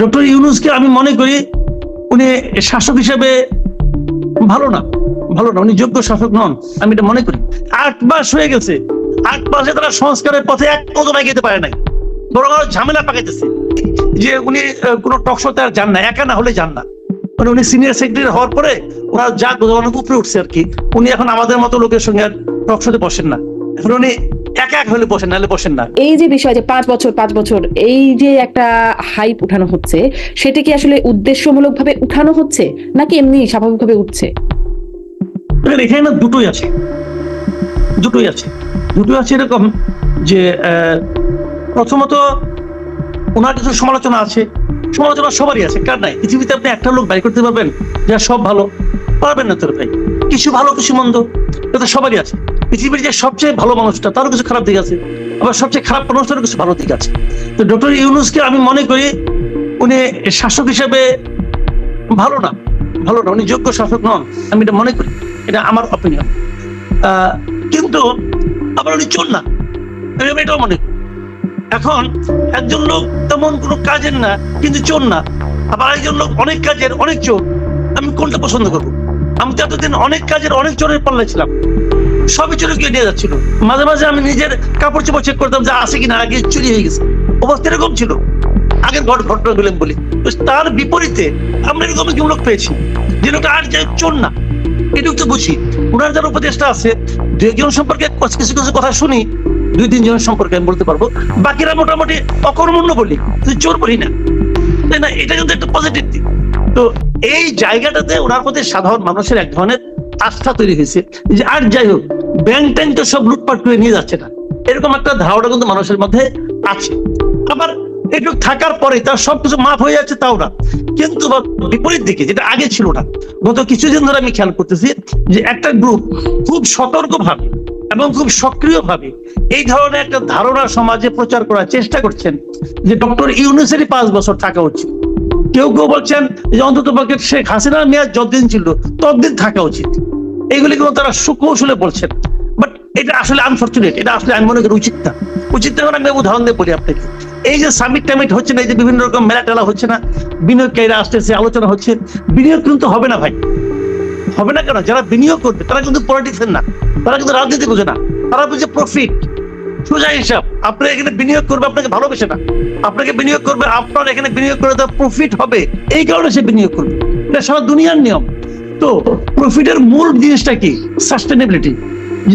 Doctor ইউনুসকে আমি মনে করি উনি শাসক হিসেবে ভালো না ভালো না, উনি যোগ্য শাসক নন, আমি এটা মনে করি। আট মাস হয়ে গেছে, আট মাসে তারা সংস্কারের পথে এক কদম এগিয়ে পারে নাই, বরং আরও ঝামেলা পাকাইতেছে। যে উনি কোনো টকশোতে আর যান না, একা না হলে যান না। মানে উনি সিনিয়র সেক্রেটারি হওয়ার পরে ওনার যা অনেক উপরে উঠছে আর কি। উনি এখন আমাদের মতো লোকের সঙ্গে আর টকশোতে বসেন না। এখন উনি একা এক হলে বসেন নাহলে বসেন না। এই যে বিষয় যে পাঁচ বছর পাঁচ বছর এই যে একটা হাইপ উঠানো হচ্ছে সেটা কি আসলে উদ্দেশ্যমূলক ভাবে উঠানো হচ্ছে নাকি এমনি স্বাভাবিকভাবে উঠছে? এখানে না দুটোই আছে। দুটোই আছে। দুটোই আছে এরকম যে প্রথমত ওনার কিছু সমালোচনা আছে। সমালোচনা সবারই আছে কার নাই? পৃথিবীতে আপনি একটা লোক বাই করতে পারবেন যা সব ভালো। পারবেন না তোর ভাই। কিছু ভালো কিছু মন্দ এটা তো সবারই আছে। পৃথিবীর যে সবচেয়ে ভালো মানুষটা, তারও কিছু খারাপ দিক আছে। আবার সবচেয়ে খারাপ মানুষটারও কিছু ভালো দিক আছে। তো ডক্টর ইউনুসকে আমি মনে করি, উনি শাসক হিসেবে ভালো না ভালো না, উনি যোগ্য শাসক নন, আমি এটা মনে করি। এটা আমার অপিনিয়ন কিন্তু আবার উনি চোর না, আমি এটাও মনে করি। এখন একজন লোক তেমন কোনো কাজের না, কিন্তু চোর না। আবার একজন লোক অনেক কাজের, অনেক চোর। আমি কোনটা পছন্দ করব? আমি তো এতদিন অনেক কাজের, অনেক চোরের পাল্লা ছিলাম। সবই চুরি গিয়ে নিয়ে যাচ্ছিল। মাঝে মাঝে আমি নিজের কাপড় চোপড় চেক করতাম যে আছে কিনা, আগে চুরি হয়ে গেছে। অবস্থা এরকম ছিল। আগের ঘট ঘটনাগুলো বলি। তার বিপরীতে আমরা এরকম একজন লোক পেয়েছি, যে লোকটা আর যে চোর না। এটুকু তো বুঝি। ওনার যারা উপদেষ্টা আছে, দু সম্পর্কে কিছু কিছু কথা শুনি, দুই তিনজনের সম্পর্কে আমি বলতে পারব। বাকিরা মোটামুটি অকর্মণ্য বলি চোর বলি না। না? এটা কিন্তু একটা পজিটিভ দিক। তো এই জায়গাটাতে ওনার প্রতি সাধারণ মানুষের এক ধরনের আস্থা তৈরি হয়েছে, যে আর যাই হোক ব্যাংক ট্যাঙ্ক তো সব লুটপাট করে নিয়ে যাচ্ছে না। এরকম একটা ধারণা কিন্তু মানুষের মধ্যে আছে। আবার একটু থাকার পরে তার সবকিছু মাফ হয়ে যাচ্ছে তাও না। কিন্তু বিপরীত দিকে, যেটা আগে ছিল না, গত কিছুদিন ধরে আমি খেয়াল করতেছি যে একটা গ্রুপ খুব সতর্ক ভাবে এবং খুব সক্রিয় ভাবে এই ধরনের একটা ধারণা সমাজে প্রচার করার চেষ্টা করছেন যে ডক্টর ইউনুসেরই পাঁচ বছর থাকা উচিত। কেউ কেউ বলছেন যে অন্তত পক্ষে শেখ হাসিনার মেয়াদ যতদিন ছিল ততদিন থাকা উচিত। এইগুলি কিন্তু তারা সুকৌশলে বলছেন। এটা আসলে আনফর্চুনেট এটা আসলে আমি মনে করি উচিত না। উচিত না আমি উদাহরণ দিয়ে বলি আপনাকে। এই যে সামিট টামিট হচ্ছে না, এই যে বিভিন্ন রকম মেলা টেলা হচ্ছে না, বিনিয়োগকারীরা আসতেছে আলোচনা হচ্ছে, বিনিয়োগ কিন্তু হবে না ভাই। হবে না কেন? যারা বিনিয়োগ করবে, তারা কিন্তু পলিটিক্সের না, তারা কিন্তু রাজনীতি বুঝে না। তারা বুঝে প্রফিট সোজা হিসাব, আপনি এখানে বিনিয়োগ করবে, আপনাকে ভালোবেসে না। আপনাকে বিনিয়োগ করবে, আপনার এখানে বিনিয়োগ করে তার প্রফিট হবে। এই কারণে সে বিনিয়োগ করবে। এটা সারা দুনিয়ার নিয়ম। তো প্রফিটের মূল জিনিসটা কি? সাস্টেনেবিলিটি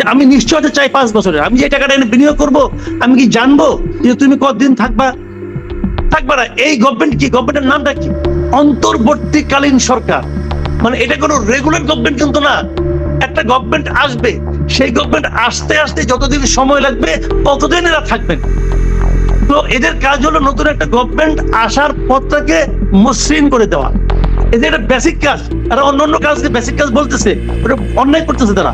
আমি নিশ্চয়তা চাই পাঁচ বছরে। আমি যে টাকাটা এনে বিনিয়োগ করব, আমি কি জানব যে তুমি কতদিন থাকবা? থাকবা না, এই গভর্নমেন্ট কি? গভর্নমেন্টের নামটা কি? অন্তর্বর্তীকালীন সরকার। মানে এটা কোনো রেগুলার গভর্নমেন্ট কিন্তু না। একটা গভর্নমেন্ট আসবে, সেই গভর্নমেন্ট আসতে আসতে যতদিন সময় লাগবে, ততদিন এরা থাকবেন। তো এদের কাজ হলো নতুন একটা গভর্নমেন্ট আসার পথটাকে মসৃণ করে দেওয়া। এদের একটা বেসিক কাজ। আর অন্য অন্য কাজ বেসিক কাজ বলতেছে, ওটা অন্যায় করতেছে তারা।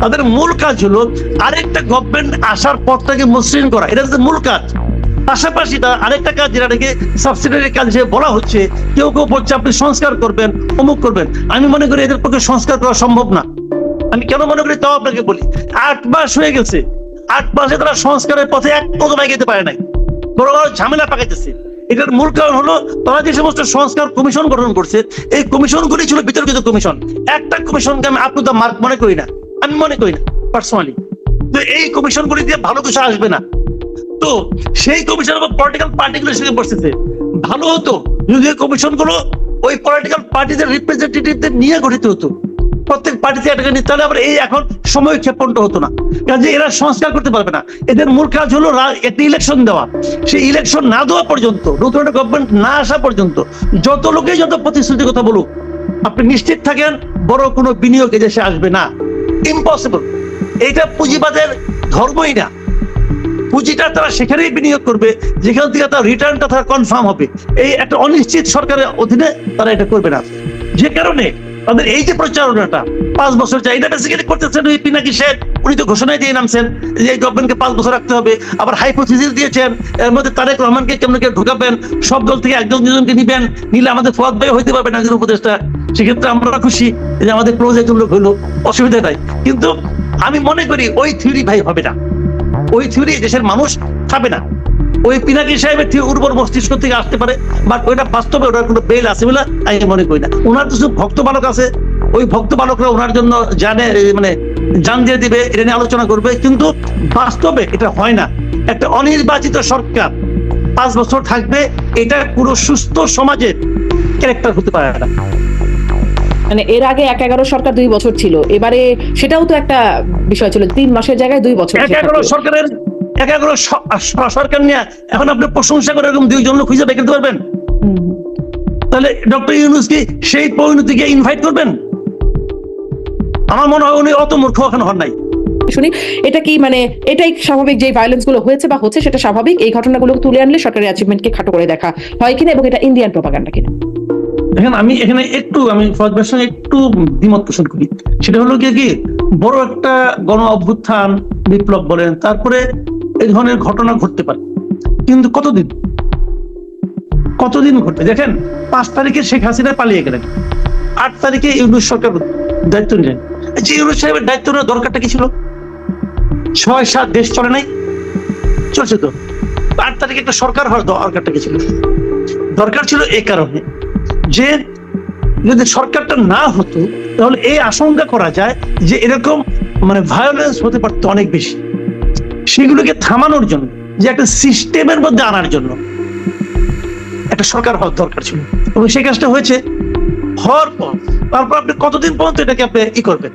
তাদের মূল কাজ হলো আরেকটা গভর্নমেন্ট আসার পথটাকে মসৃণ করা। এটা হচ্ছে মূল কাজ। পাশাপাশি তার আরেকটা কাজ যেটাকে সাবসিডারি কাজ হিসেবে বলা হচ্ছে, কেউ কেউ বলছে আপনি সংস্কার করবেন, অমুক করবেন। আমি মনে করি এদের পক্ষে সংস্কার করা সম্ভব না। আমি কেন মনে করি তাও আপনাকে বলি, আট মাস হয়ে গেছে। আট মাসে তারা সংস্কারের পথে এক কদম এগিয়ে পারে নাই। বড় বড় ঝামেলা পাকাইতেছে। এটার মূল কারণ হলো তারা যে সমস্ত সংস্কার কমিশন গঠন করছে, এই কমিশনগুলি ছিল বিতর্কিত কমিশন। একটা কমিশনকে আমি আপনি দ্য মার্ক মনে করি না। আমি মনে করি না পার্সোনালি তো এই কমিশনগুলি দিয়ে ভালো কিছু আসবে না। তো সেই কমিশন পলিটিক্যাল পার্টিগুলোর সঙ্গে বসতেছে। ভালো হতো যদি কমিশনগুলো ওই পলিটিক্যাল পার্টিদের রিপ্রেজেন্টেটিভদের নিয়ে গঠিত হতো। প্রত্যেক পার্টিতে একটা নিয়ে তাহলে আবার এই এখন সময় ক্ষেপণটা হতো না। কাজে এরা সংস্কার করতে পারবে না। এদের মূল কাজ হলো একটি ইলেকশন দেওয়া। সেই ইলেকশন না দেওয়া পর্যন্ত, নতুন একটা গভর্নমেন্ট না আসা পর্যন্ত, যত লোকেই যত প্রতিশ্রুতির কথা বলুক, আপনি নিশ্চিত থাকেন বড় কোনো বিনিয়োগ এদেশে আসবে না। ইম্পসিবল এইটা পুঁজিবাদের ধর্মই না। পুঁজিটা তারা সেখানেই বিনিয়োগ করবে, যেখান থেকে তার রিটার্নটা তারা কনফার্ম হবে। এই একটা অনিশ্চিত সরকারের অধীনে তারা এটা করবে না। যে কারণে তাদের এই যে প্রচারণাটা, পাঁচ বছর চাই এটা বেসিক্যালি করতেছেন ওই পিনাকি শেখ উনি তো ঘোষণায় দিয়ে নামছেন যে গভর্নমেন্টকে পাঁচ বছর রাখতে হবে। আবার হাইপোথিসিস দিয়েছেন, এর মধ্যে তারেক রহমানকে কেমন ঢোকাবেন, সব দল থেকে একজন দুজনকে নিবেন, নিলে আমাদের ফুয়াদ হইতে পারবেন একজন উপদেষ্টা? সেক্ষেত্রে আমরা খুশি যে আমাদের একজন লোক হইল অসুবিধা নাই। কিন্তু আমি মনে করি ওই থিওরি ভাই হবে না। ওই থিওরি দেশের মানুষ খাবে না। ওই পিনাকি সাহেবের ঠিক উর্বর মস্তিষ্ক থেকে আসতে পারে বাট ওইটা বাস্তবে ওটার কোনো বেল আছে বলে আমি মনে করি না। ওনার কিছু ভক্ত বালক আছে, ওই ভক্ত বালকরা ওনার জন্য জানে মানে জান দিয়ে দিবে, এটা নিয়ে আলোচনা করবে, কিন্তু বাস্তবে এটা হয় না। একটা অনির্বাচিত সরকার পাঁচ বছর থাকবে, এটা পুরো সুস্থ সমাজের ক্যারেক্টার হতে পারে না। মানে এর আগে এক এগারো সরকার দুই বছর ছিল। এবারে সেটাও তো একটা বিষয় ছিল। তিন মাসের জায়গায় দুই বছর এক এগারো সরকারের এক এগারো সরকার নিয়ে এখন আপনি প্রশংসা করে এরকম দুইজন লোক খুঁজে বের পারবেন? তাহলে ডক্টর ইউনুস কি সেই পরিণতিকে ইনভাইট করবেন? আমার মনে হয় উনি অত মূর্খ এখন হন নাই। শুনি এটা কি মানে এটাই স্বাভাবিক যে ভায়োলেন্সগুলো হয়েছে বা হচ্ছে সেটা স্বাভাবিক? এই ঘটনাগুলো তুলে আনলে সরকারি অ্যাচিভমেন্টকে খাটো করে দেখা। হয় কিনা এবং এটা ইন্ডিয়ান প্রপাগান্ডা কিনা? এখন আমি, এখানে একটু, আমি সঙ্গে একটু দ্বিমত পোষণ করি। সেটা হলো গিয়ে কি, বড় একটা গণ অভ্যুত্থান বিপ্লব বলেন, তারপরে এই ধরনের ঘটনা ঘটতে পারে। কিন্তু কতদিন? কতদিন ঘটবে? দেখেন, পাঁচ তারিখে শেখ হাসিনা পালিয়ে গেলেন, আট তারিখে ইউনুস সরকার দায়িত্ব নিলেন। যে ইউনুস সাহেবের দায়িত্ব নেওয়ার দরকারটা কি ছিল? ছয় সাত দেশ চলে নাই? চলছে তো। আট তারিখে একটা সরকার হওয়ার দরকারটা কি ছিল? দরকার ছিল এই কারণে। যে যদি সরকারটা না হতো, তাহলে এই আশঙ্কা করা যায় যে এরকম মানে ভায়োলেন্স হতে পারতো অনেক বেশি। সেগুলোকে থামানোর জন্য, যে একটা সিস্টেমের মধ্যে আনার জন্য একটা সরকার হওয়ার দরকার ছিল। এবং সেই কাজটা হয়েছে হওয়ার পর। তারপর আপনি কতদিন পর্যন্ত এটাকে আপনি ই করবেন?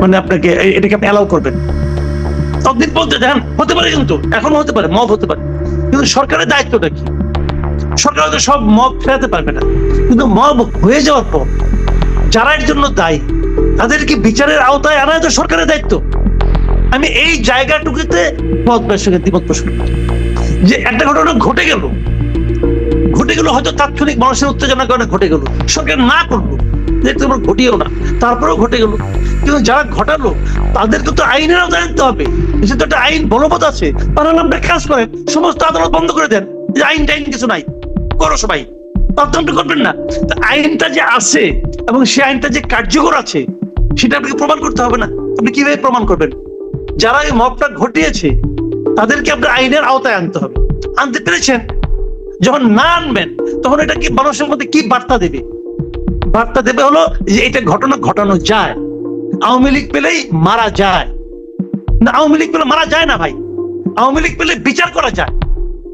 মানে আপনাকে এটাকে আপনি অ্যালাউ করবেন? ততদিন পর্যন্ত দেখেন হতে পারে কিন্তু এখনও হতে পারে মব হতে পারে। কিন্তু সরকারের দায়িত্বটা কি? সরকার হয়তো সব মব ফেরাতে পারবে না। কিন্তু মব হয়ে যাওয়ার পর যারা এর জন্য দায়ী তাদেরকে বিচারের আওতায় আনা তো সরকারের দায়িত্ব? আমি এই জায়গাটুকুতে মতবের সঙ্গে পোষণ যে একটা ঘটনা ঘটে গেল। ঘটে গেল হয়তো তাৎক্ষণিক মানুষের উত্তেজনার কারণে ঘটে গেল। সরকার না করল, যে তোমরা ঘটিও না, তারপরেও ঘটে গেল। কিন্তু যারা ঘটালো, তাদেরকে তো আইনের আওতায় আনতে হবে। দেশে তো একটা আইন বলবৎ আছে। আপনার কাজ করেন, সমস্ত আদালত বন্ধ করে দেন। যে আইন টাইন কিছু নাই। করো সবাই। তদন্ত করবেন না। আইনটা যে আছে এবং সেই আইনটা যে কার্যকর আছে, সেটা আপনাকে প্রমাণ করতে হবে না। আপনি কীভাবে প্রমাণ করবেন? যারা এই মবটা ঘটিয়েছে, তাদেরকে আপনার আইনের আওতায় আনতে হবে। আনতে পেরেছেন? যখন না আনবেন, তখন এটা কি মানুষের মধ্যে কি বার্তা দেবে? বার্তা দেবে হলো যে এটা ঘটনা ঘটানো যায়। আওয়ামী লীগ পেলেই মারা যায়। না, আওয়ামী লীগ পেলে মারা যায় না ভাই। আওয়ামী লীগ পেলে বিচার করা যায়।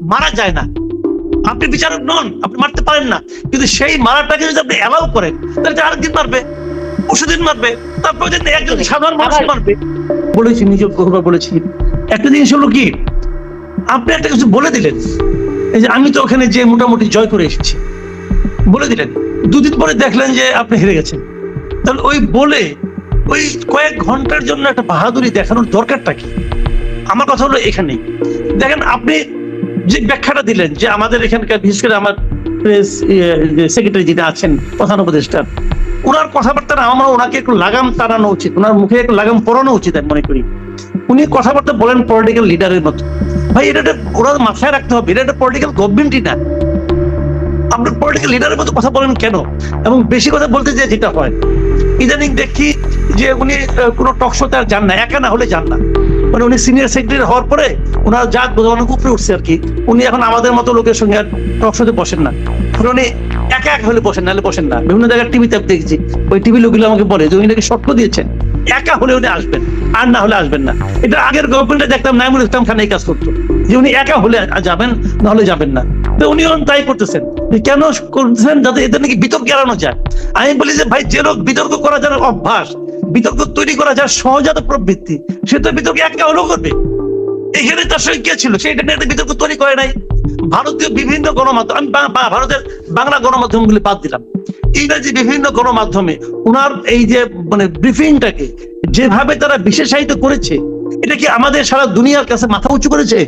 মারা যায় না। আপনি বিচারক নন আপনি মারতে পারেন না। কিন্তু সেই মারাটাকে যদি আপনি অ্যালাউ করেন তাহলে আরেকদিন মারবে পরশুদিন মারবে তারপর যদি একজন সাধারণ মানুষ মারবে। বলেছি নিজে বলেছি। একটা জিনিস হলো কি আপনি একটা কিছু বলে দিলেন এই যে আমি তো ওখানে যে মোটামুটি জয় করে এসেছি বলে দিলেন। দুদিন পরে দেখলেন যে আপনি হেরে গেছেন। তাহলে ওই বলে ওই কয়েক ঘণ্টার জন্য একটা বাহাদুরি দেখানোর দরকারটা কি? আমার কথা হলো এখানেই। দেখেন আপনি যে ব্যাখ্যাটা দিলেন যে আমাদের এখানকার, বিশেষ করে আমার প্রেস সেক্রেটারি যিনি আছেন, প্রধান উপদেষ্টা ওনার কথাবার্তা না, আমার ওনাকে একটু লাগাম টানানো উচিত ওনার মুখে একটু লাগাম পরানো উচিত আমি মনে করি। উনি কথাবার্তা বলেন পলিটিক্যাল লিডারের মতো। ভাই, এটা একটা ওনার মাথায় রাখতে হবে, এটা একটা পলিটিক্যাল গভর্নমেন্টই না। আপনার পলিটিক্যাল লিডারের মতো কথা বলেন কেন? এবং বেশি কথা বলতে যে যেটা হয়। ইদানিং দেখি যে উনি কোনো টকশোতে আর যান না, একা না হলে যান না। মানে উনি সিনিয়র সেক্রেটারি হওয়ার পরে ওনার জাত অনেক উপরে উঠছে আর কি। উনি এখন আমাদের মতো লোকের সঙ্গে আর টকশোতে বসেন না। উনি একা একা হলে বসেন নাহলে বসেন না। বিভিন্ন জায়গায় টিভিতে দেখেছি। ওই টিভি লোকগুলো আমাকে বলে যে উনি নাকি শর্ত দিয়েছেন। একা হলে উনি আসবেন, আর না হলে আসবেন না। এটা আগের গভর্নমেন্টে দেখতাম, নাইমুল ইসলাম খান এই কাজ করতো। যে উনি একা হলে যাবেন, না হলে যাবেন না। তো উনি তাই করতেছেন। কেন করতেছেন? যাতে এদের নাকি বিতর্ক এড়ানো যায়। আমি বলি যে, ভাই, যে লোক বিতর্ক করা যার অভ্যাস বিতর্ক তৈরি করা যার সহজাত প্রবৃত্তি, সে তো বিতর্ক একা হলেও করবে। এখানে তার সঙ্গে কে ছিল? সে এটা নিয়ে বিতর্ক তৈরি করে নাই। ভারতীয় বিভিন্ন গণমাধ্যম, আমি ভারতের বাংলা গণমাধ্যমগুলি বাদ দিলাম। ইংরেজি বিভিন্ন গণমাধ্যমে ওনার এই যে মানে ব্রিফিংটাকে যেভাবে তারা বিশেষায়িত করেছে, এটা কি আমাদের সারা দুনিয়ার কাছে মাথা উঁচু করেছে?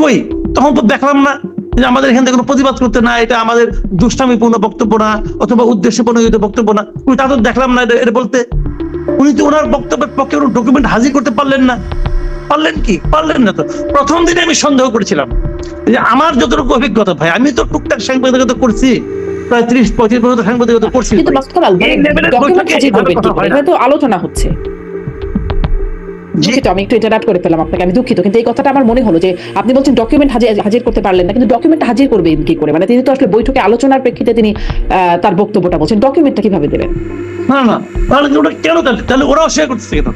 কই? তখন তো দেখলাম না যে আমাদের এখান থেকে কোনো প্রতিবাদ করতে না, এটা আমাদের দুষ্টামিপূর্ণ বক্তব্য না, অথবা উদ্দেশ্যপূর্ণ বক্তব্য না। তা তো দেখলাম না এটা বলতে। উনি তো ওনার বক্তব্যের পক্ষে কোনো ডকুমেন্ট হাজির করতে পারলেন না। পারলেন কি? পারলেন না তো। প্রথম দিনে আমি সন্দেহ করেছিলাম যে আমার যতটুকু অভিজ্ঞতা ভাই আমি তো টুকটাক সাংবাদিকতা করছি প্রায় ত্রিশ পঁয়ত্রিশ বছর সাংবাদিকতা করছি। কিন্তু আলোচনা হচ্ছে। দুঃখিত আমি একটু ইন্টারাপ্ট করে ফেলাম আপনাকে আমি দুঃখিত কিন্তু এই কথাটা আমার মনে হলো যে আপনি বলছেন ডকুমেন্ট হাজির হাজির করতে পারলেন না কিন্তু ডকুমেন্ট হাজির করবেন কি করে? মানে তিনি তো আসলে বৈঠকে আলোচনার প্রেক্ষিতে তিনি তার বক্তব্যটা বলছেন ডকুমেন্টটা কীভাবে দেবেন? না না তাহলে ওরা কেন তাহলে তাহলে ওরাও শেয়ার করতেছে কেন?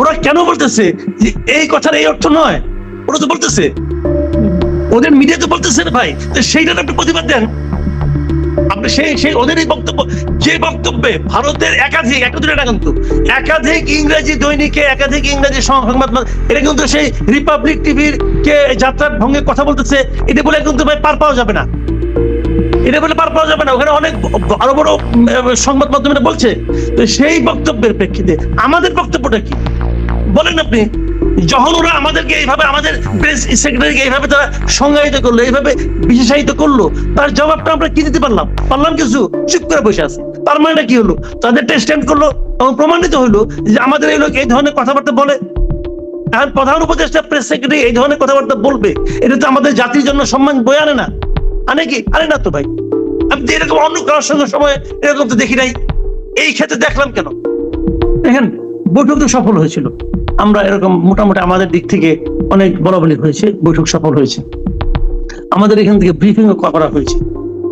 ওরা কেন বলতেছে যে এই কথার এই অর্থ নয়? ওরা তো বলতেছে। ওদের মিডিয়া তো বলতেছে না ভাই সেইটার আপনি প্রতিবাদ দেন। সেই সেই ওদের এই বক্তব্য, যে বক্তব্যে ভারতের একাধিক কিন্তু, একাধিক ইংরেজি দৈনিকে, একাধিক ইংরেজি সংবাদ এটা কিন্তু সেই রিপাবলিক টিভির কে যাত্রার ভঙ্গে কথা বলতেছে, এটা বলে কিন্তু ভাই পার পাওয়া যাবে না। এটা বলে পার পাওয়া যাবে না, ওখানে অনেক ব- আরও বড় সংবাদ মাধ্যমে বলছে। তো সেই বক্তব্যের প্রেক্ষিতে আমাদের বক্তব্যটা কি? বলেন আপনি। যখন ওরা আমাদেরকে এইভাবে, আমাদের প্রেস সেক্রেটারিকে এইভাবে তারা সংজ্ঞায়িত করল, এইভাবে বিশেষায়িত করল। তার জবাবটা আমরা কি দিতে পারলাম? পারলাম কিছু? চুপ করে বসে আছে। তার মানেটা কি হলো? তাদের টেস্টেন্ড করল এবং প্রমাণিত হলো যে আমাদের এই লোক এই ধরনের কথাবার্তা বলে। এখন প্রধান উপদেষ্টা প্রেস সেক্রেটারি এই ধরনের কথাবার্তা বলবে। এটা তো আমাদের জাতির জন্য সম্মান বয়ে আনে না। আনে কি? আনে না তো ভাই। আমি এরকম অন্য কারোর সঙ্গে সময় এরকম তো দেখি নাই। এই ক্ষেত্রে দেখলাম কেন? দেখেন, বৈঠক তো সফল হয়েছিল। আমরা এরকম মোটামুটি আমাদের দিক থেকে অনেক বলা বলি হয়েছে, বৈঠক সফল হয়েছে। আমাদের এখান থেকে ব্রিফিং করা হয়েছে।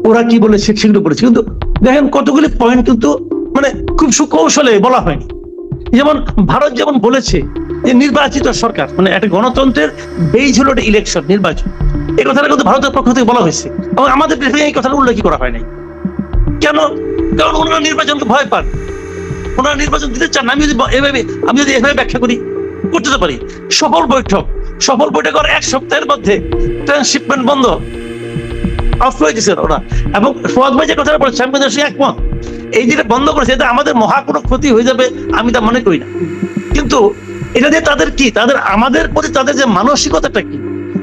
ওরা কি বলেছে সেগুলো বলেছে। কিন্তু দেখেন কতগুলি পয়েন্ট কিন্তু মানে খুব সুকৌশলে বলা হয়নি। যেমন ভারত যেমন বলেছে যে নির্বাচিত সরকার মানে একটা গণতন্ত্রের বেইজ হলো একটা ইলেকশন নির্বাচন। এই কথাটা কিন্তু ভারতের পক্ষ থেকে বলা হয়েছে। এবং আমাদের ব্রিফিং এই কথাটা উল্লেখ করা হয় নাই কেন? কারণ ওনারা নির্বাচনকে ভয় পান। ওনারা নির্বাচন দিতে চান। আমি যদি এভাবে আমি যদি এভাবে ব্যাখ্যা করি করতে পারি। সফল বৈঠক সফল বৈঠক আর এক সপ্তাহের মধ্যে ট্রান্সশিপমেন্ট বন্ধ। অফ হয়ে গেছে ওরা। এবং ভাই যে কথাটা একমত। এই যেটা বন্ধ করেছে, এটা আমাদের মহা কোনো ক্ষতি হয়ে যাবে, আমি তা মনে করি না। কিন্তু এটা তাদের কি? তাদের, আমাদের প্রতি তাদের যে মানসিকতাটা কি?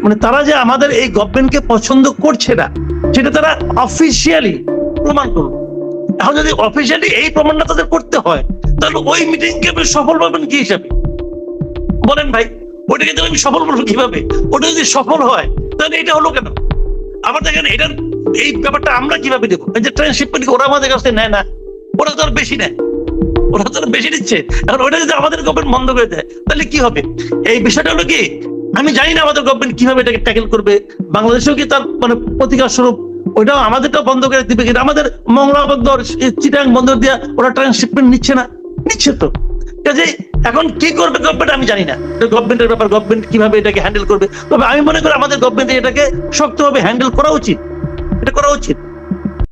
মানে তারা যে আমাদের এই গভর্নমেন্টকে পছন্দ করছে না, সেটা তারা অফিসিয়ালি প্রমাণ করল এখন যদি অফিসিয়ালি এই প্রমাণটা তাদের করতে হয়, তাহলে ওই মিটিং কে সফল পাবেন কি হিসাবে? বলেন ভাই ওইটাকে তাহলে আমি সফল বলব কীভাবে? ওটা যদি সফল হয়, তাহলে এটা হলো কেন? আবার দেখেন, এটার এই ব্যাপারটা আমরা কীভাবে দেবো যে ট্রান্সশিপমেন্ট ওরা আমাদের কাছে নেয় না, ওরা তো আর বেশি নেয়। ওরা তো বেশি দিচ্ছে এখন ওইটা যদি আমাদের গভর্নমেন্ট বন্ধ করে দেয়, তাহলে কি হবে? এই বিষয়টা হলো কি, আমি জানি না আমাদের গভর্নমেন্ট কীভাবে এটাকে ট্যাকেল করবে। বাংলাদেশেও কি তার মানে প্রতিকার স্বরূপ? ওইটাও আমাদেরটাও বন্ধ করে দিবে। কিন্তু আমাদের মংলা বন্দর চিটাং বন্দর দিয়ে ওরা ট্রান্সশিপমেন্ট নিচ্ছে না। নিচ্ছে তো। কাজে এখন কি করবে গভর্নমেন্ট আমি জানি না। গভর্নমেন্টের ব্যাপার গভর্নমেন্ট কীভাবে এটাকে হ্যান্ডেল করবে? তবে আমি মনে করি আমাদের গভর্নমেন্ট এটাকে শক্তভাবে হ্যান্ডেল করা উচিত। এটা করা উচিত।